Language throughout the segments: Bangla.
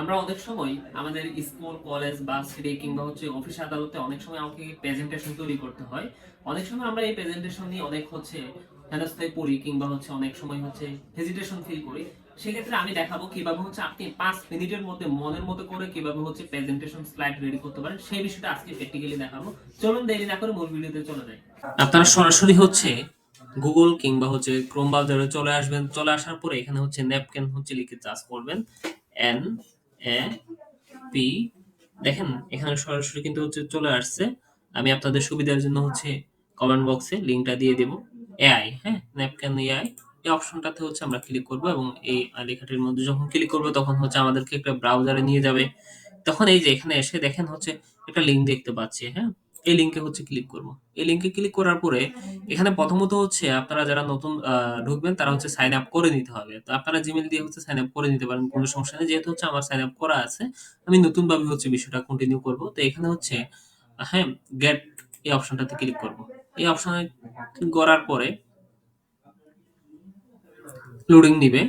আমরা অনেক সময় আমাদের স্কুল, কলেজ ভার্সিটি কিংবা হচ্ছে অফিস আদালতে অনেক সময় আমাকে প্রেজেন্টেশন তৈরি করতে হয়। অনেক সময় আমরা এই প্রেজেন্টেশন নিয়ে অনেক হচ্ছে হেনস্থায় পড়ি কিংবা হচ্ছে অনেক সময় হচ্ছে হেজিটেশন ফিল করি। সেক্ষেত্রে আমি দেখাবো কীভাবে হচ্ছে আপনি পাঁচ মিনিটের মধ্যে মনের মতো করে কীভাবে হচ্ছে প্রেজেন্টেশন স্লাইড রেডি করতে পারেন। সেই বিষয়টা আজকে প্র্যাকটিক্যালি দেখাবো। চলুন দেরি না করে মূল ভিডিওতে চলে যাই। আপনারা সরাসরি হচ্ছে গুগল কিংবা হচ্ছে ক্রোম ব্রাউজারে চলে আসবেন। চলে আসার পরে এখানে হচ্ছে ন্যাপকিন হচ্ছে লিখে চার্জ করবেন। এন এ পি দেখেন, এখানে সরাসরি কিন্তু হচ্ছে চলে আসছে। আমি আপনাদের সুবিধার জন্য হচ্ছে কমেন্ট বক্সে লিংকটা দিয়ে দেব। এআই হ্যাঁ? ন্যাপকিন এআই এই অপশনটাতে হচ্ছে আমরা ক্লিক করব এবং এই লেখাটির মধ্যে যখন ক্লিক করব, তখন হচ্ছে আমাদেরকে একটা ব্রাউজারে নিয়ে যাবে। তখন এই যে এখানে এসে দেখেন হচ্ছে একটা লিঙ্ক দেখতে পাচ্ছি হ্যাঁ? এই লিংকে হচ্ছে ক্লিক করব। এই লিংকে ক্লিক করার পরে এখানে প্রথমত হচ্ছে আপনারা যারা নতুন ঢুকবেন তারা হচ্ছে সাইন আপ করে নিতে হবে। তো আপনারা জিমেল দিয়ে হচ্ছে সাইন আপ করে নিতে পারেন, কোনো সমস্যা নেই। যেহেতু হচ্ছে আমার সাইন আপ করা আছে, আমি নতুন ভাবে হচ্ছে বিষয়টা কন্টিনিউ করব। তো এখানে হচ্ছে হ্যাঁ গেট এই অপশনটাতে ক্লিক করব। এই অপশনে করার পরে লোডিং নিবে।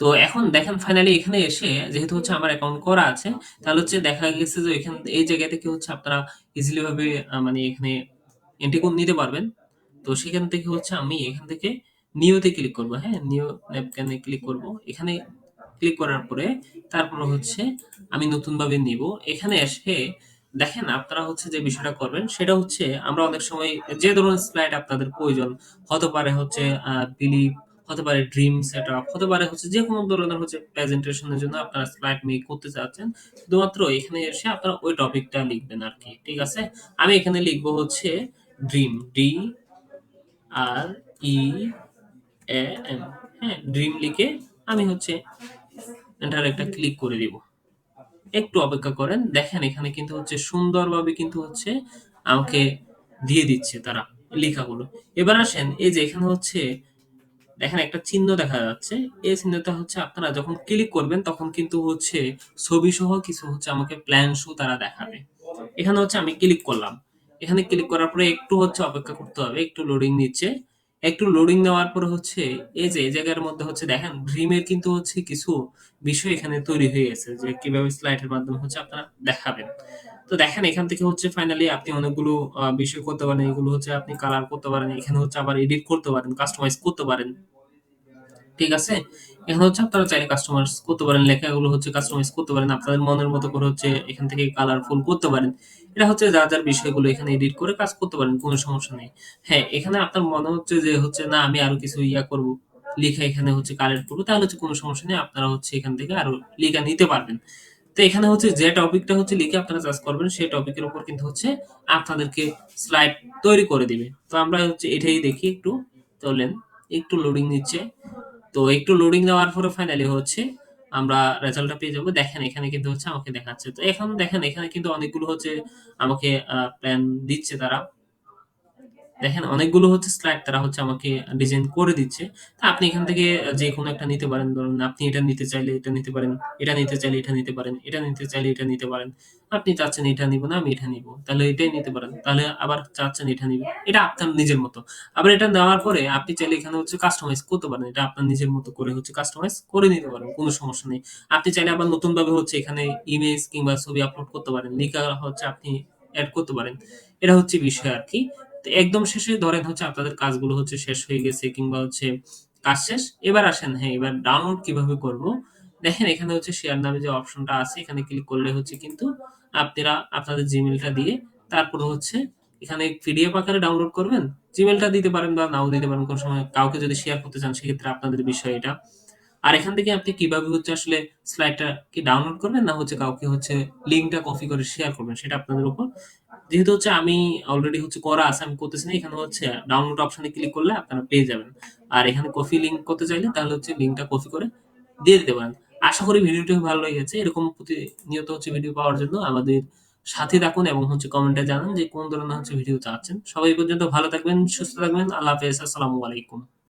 তো এখন দেখেন ফাইনালি এখানে এসে যেহেতু হচ্ছে আমার অ্যাকাউন্ট করা আছে, তাহলে হচ্ছে দেখা গেছে যে এখান, এই জায়গা থেকে হচ্ছে আপনারা ইজিলি ভাবে মানে এখানে এন্ট্রি করে নিতে পারবেন। তো সেখান থেকে হচ্ছে আমি এখান থেকে নিউতে ক্লিক করব হ্যাঁ? নিউ ন্যাপকিনে ক্লিক করব। এখানে ক্লিক করার পরে তারপর হচ্ছে আমি নতুন ভাবে নিব। এখানে এসে দেখেন আপনারা হচ্ছে যে বিষয়টা করবেন, সেটা হচ্ছে আমরা অনেক সময় যে ধরনের স্লাইড আপনাদের প্রয়োজন, হতে পারে হচ্ছে বিলিভ হতে পারে ড্রিম সেট আপ হতে পারে হচ্ছে যে কোনো ধরনের হচ্ছে প্রেজেন্টেশনের জন্য আপনারা স্লাইড মেক করতে চাচ্ছেন, শুধুমাত্র এখানে এসে আপনারা ওই টপিকটা লিখবেন আর কি, ঠিক আছে? আমি এখানে লিখব হচ্ছে dream D R E A M হ্যাঁ ড্রিম লিখে আমি হচ্ছে এন্টার একটা ক্লিক করে দিব। একটু অপেক্ষা করেন, দেখেন এখানে কিন্তু হচ্ছে সুন্দরভাবে কিন্তু হচ্ছে আমাকে দিয়ে দিচ্ছে তারা লেখাগুলো। এবার আসেন, এই যে এখানে হচ্ছে দেখেন একটা চিহ্ন দেখা যাচ্ছে। এই চিহ্নটা হচ্ছে আপনারা যখন ক্লিক করবেন তখন কিন্তু হচ্ছে ছবি সহ কিছু হচ্ছে আমাকে প্ল্যান শো তারা দেখাবে। এখানে হচ্ছে আমি ক্লিক করলাম। এখানে ক্লিক করার পরে একটু হচ্ছে অপেক্ষা করতে হবে, একটু লোডিং নিচ্ছে। একটু লোডিং নেওয়ার পরে হচ্ছে এই যে, এই জায়গার মধ্যে হচ্ছে দেখেন ড্রিমের কিন্তু হচ্ছে কিছু বিষয় এখানে তৈরি হয়ে গেছে যে কীভাবে স্লাইডের মাধ্যমে হচ্ছে আপনারা দেখাবেন। তো দেখেন, এখান থেকে হচ্ছে ফাইনালি আপনি অনেকগুলো বিষয় করতে পারেন। এগুলো হচ্ছে আপনি কালার করতে পারেন। এখানে হচ্ছে আবার এডিট করতে পারেন কাস্টমাইজ করতে পারেন। ঠিক আছে? এখানে হচ্ছে আপনারা চাইলে কাস্টমাইজ করতে পারেন। লেখাগুলো হচ্ছে কাস্টমাইজ করতে পারেন। আপনাদের মনের মতো করে হচ্ছে এখান থেকে কালারফুল করতে পারেন। এটা হচ্ছে যার যার বিষয়গুলো এখানে এডিট করে কাজ করতে পারেন, কোনো সমস্যা নেই। হ্যাঁ এখানে আপনার মনে হচ্ছে যে হচ্ছে, না, আমি আরও কিছু ইয়া করব। লিখা এখানে হচ্ছে কালেক্ট করব। তাহলে হচ্ছে কোনো সমস্যা নেই। আপনারা হচ্ছে এখান থেকে আরও লিখা নিতে পারবেন। তো এখানে হচ্ছে যে টপিকটা হচ্ছে লিখে আপনারা চাষ করবেন, সেই টপিকের উপর কিন্তু হচ্ছে আপনাদেরকে স্লাইড তৈরি করে দিবে। তো আমরা হচ্ছে এটাই দেখি একটু। তোলেন একটু লোডিং নিচ্ছে। তো একটু লোডিং দেওয়ার পরে ফাইনালি হচ্ছে আমরা রেজাল্টটা পেয়ে যাব। দেখেন, এখানে কিন্তু হচ্ছে আমাকে দেখাচ্ছে। তো এখন দেখেন, এখানে কিন্তু অনেকগুলো হচ্ছে আমাকে প্ল্যান দিচ্ছে তারা। দেখেন, অনেকগুলো হচ্ছে স্লাইড তারা হচ্ছে আমাকে ডিজাইন করে দিচ্ছে। তা আপনি এখান থেকে যে কোনো একটা নিতে পারেন। ধরুন, আপনি এটা নিতে চাইলে এটা নিতে পারেন, এটা নিতে চাইলে এটা নিতে পারেন, এটা নিতে চাইলে এটা নিতে পারেন। আপনি চাচ্ছেন এটা নিব না, আমি এটা নিব। তাহলে এটাই নিতে পারেন। তাহলে আবার চাচ্ছেন এটা নিব। এটা আপনার নিজের মতো। আবার এটা দেওয়ার পরে আপনি চাইলে এখানে হচ্ছে কাস্টমাইজ করতে পারেন। এটা আপনার নিজের মতো করে হচ্ছে কাস্টমাইজ করে নিতে পারেন, কোনো সমস্যা নেই। আপনি চাইলে আবার নতুন ভাবে হচ্ছে এখানে ইমেজ কিংবা ছবি আপলোড করতে পারেন। লিখা হচ্ছে আপনি অ্যাড করতে পারেন। এটা হচ্ছে বিষয় আর কি। একদম শেষে ধরেন হচ্ছে আপনাদের কাজগুলো হচ্ছে শেষ হয়ে গেছে কিংবা হচ্ছে কাজ শেষ, এবার আসেন হ্যাঁ এবার ডাউনলোড কীভাবে করব? দেখেন এখানে হচ্ছে শেয়ার নামে যে অপশনটা আছে, এখানে ক্লিক করলে হচ্ছে কিন্তু আপনারা আপনাদের জিমেলটা দিয়ে তারপরে হচ্ছে এখানে পিডিএফ আকারে ডাউনলোড করবেন। জিমেলটা দিতে পারেন বা নাও দিতে পারেন, কোনো সময় কাউকে যদি শেয়ার করতে চান, সেক্ষেত্রে আপনাদের বিষয় এটা। আর এখান থেকে আপনি কীভাবে হচ্ছে আসলে স্লাইডটা কি ডাউনলোড করবেন, না হচ্ছে কাউকে হচ্ছে লিঙ্কটা কপি করে শেয়ার করবেন, সেটা আপনাদের উপর? যেহেতু হচ্ছে আমি অলরেডি হচ্ছে করা আছে, আমি করতেছি না, এখানে হচ্ছে ডাউনলোড অপশনে ক্লিক করলে আপনারা পেয়ে যাবেন। আর এখানে কপি লিঙ্ক করতে চাইলে তাহলে হচ্ছে লিঙ্কটা কপি করে দিয়ে দিতে পারেন। আশা করি ভিডিওটি ভালো লেগেছে। এরকম প্রতিনিয়ত হচ্ছে ভিডিও পাওয়ার জন্য আমাদের সাথে থাকুন এবং হচ্ছে কমেন্টে জানান যে কোন ধরনের হচ্ছে ভিডিও চাচ্ছেন। সবাই পর্যন্ত ভালো থাকবেন, সুস্থ থাকবেন। আল্লাহ হাফেজ। আসসালামু আলাইকুম।